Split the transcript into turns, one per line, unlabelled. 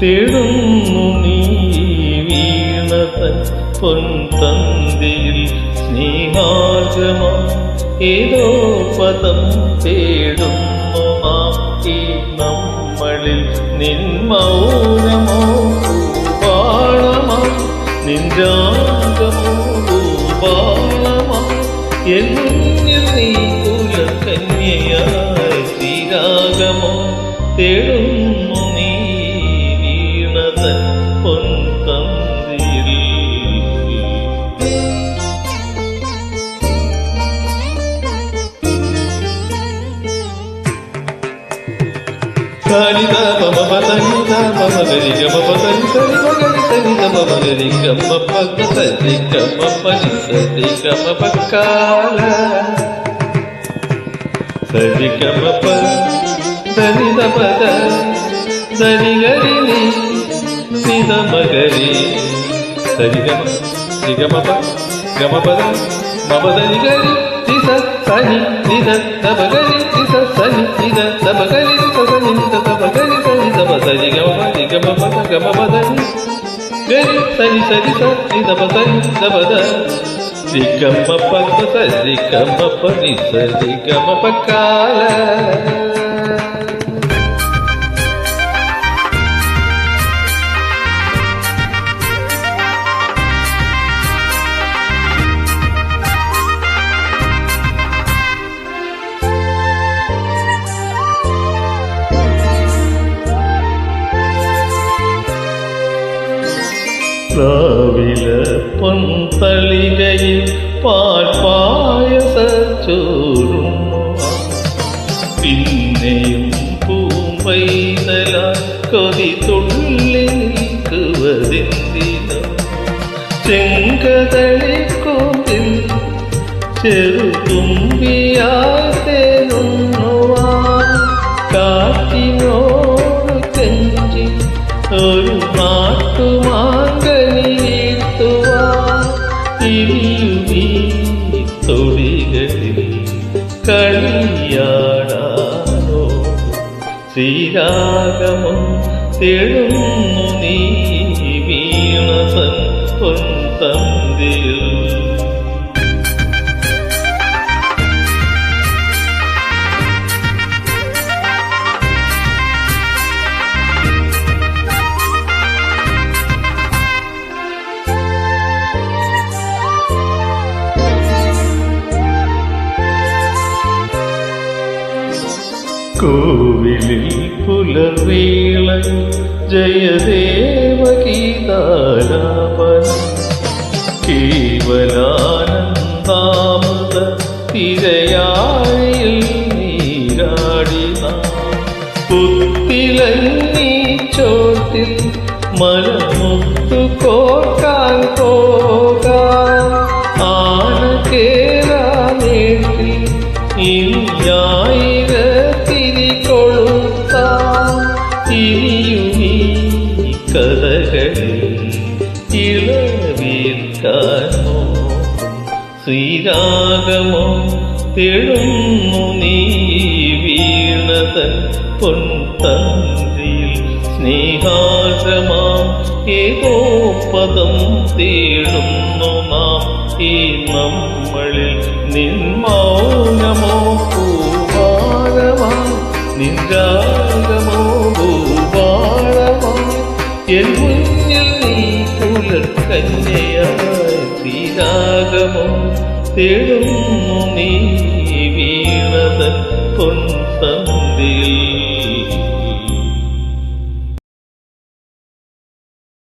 തേടുന്നു നീ വീണതൻ പൊൻതന്തിയിൽ സ്നേഹാർജമോ ഏതോ പദം തേടുന്നു മാറ്റി നമ്മളിൽ നിൻ മൗനമോ? പാണമോ നിൻ രാഗമോ പാണമോ എന്നിൽ നീ കുലകന്യയായി ശ്രീരാഗമോ? തേടുന്നു కాళిద మమ తనిత మమ గరి గమ పని తని మగరి తని గమ మగరి గమ పక్క తని గమ పని తని గమ పద మమ దని గరి. రిస సని నిద దబగరి రిస సని నిద దబగరి రిస సని నిద దబగరి సని దబ సని గమ పని గమ పద గమ పదని గరి సని సరి స ని దబ సని దబద రిగమ పద సరి గమ పని సరి గమ పకాల പ്ലാവില പൊന്തളികയിൽ പാൽപായസ ചോറുണ്ണു പിന്നെയും പൂമ്പൈതല കൊതി തുള്ളി നിൽക്കുവതെന്തിനോ ചെങ്കതളിക്കോതിൽ ചെറുതുമ്പിയാത്തേനുണ്ണുവാൻ ശ്രീരാഗമോ തെളുന്നു നീ വീണതൻ പൊൻതന്തിയിൽ കോവിലിൽ പുലർവേള ജയദേവ ഗീതാലാപന കേവലാനന്ദാമൃത തിരയാഴിയിൽ നീരാടിന പുത്തിലീ ചോട്ടിൽ മലമുത്തു കോർക്കാൻ പോകാൻ ആന കേറാനേട്ടിൽ ഇനിയായിരത്തിരി ശ്രീരാഗമോ തെളുന്നു നീ വീണതൻ പൊൻതന്തിയിൽ സ്നേഹാസമാം ഏതോ പദം തേടുന്നു നാം. ഈ നമ്മളിൽ നിൻ മൗനമോ പൂവാഴമാ നിൻരാഗമോ എൻ മുന്നിൽ നീ പുലർക്കന്യയായി ശ്രീരാഗമോ തേടുന്നു നീ വീണതൻ പൊൻതന്തിയിൽ